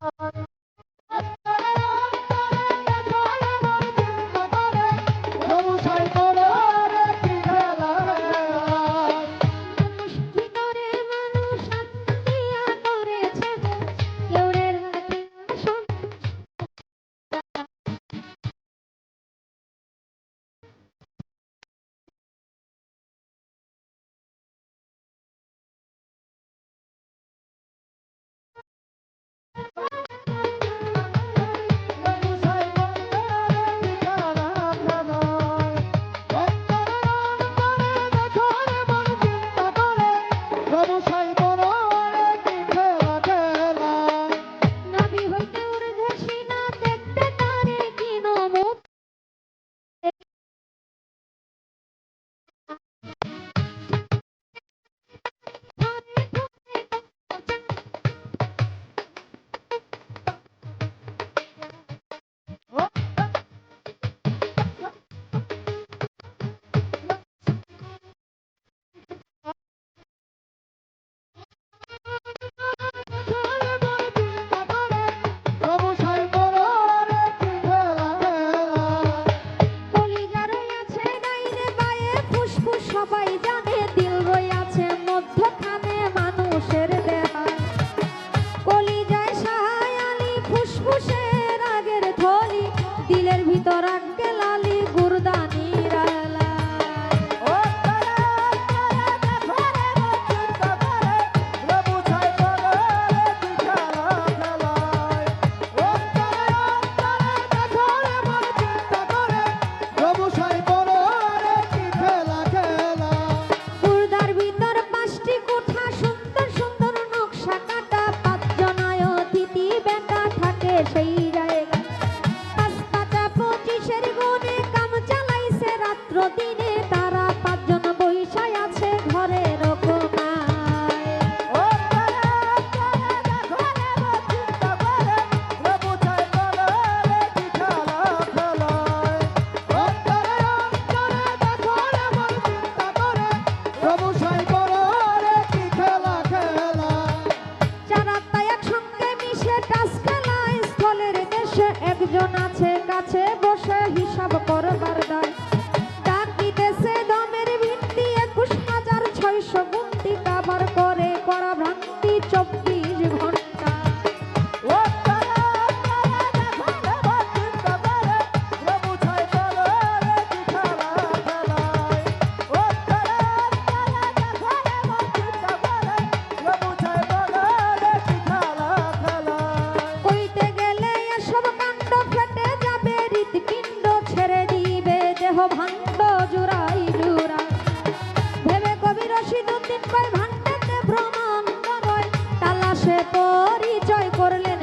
Bye. একজন আছে কাছে বসে হিসাব করবার গোবিন্দ ভ্রমণ নয় তালাশে পরিচয় করলে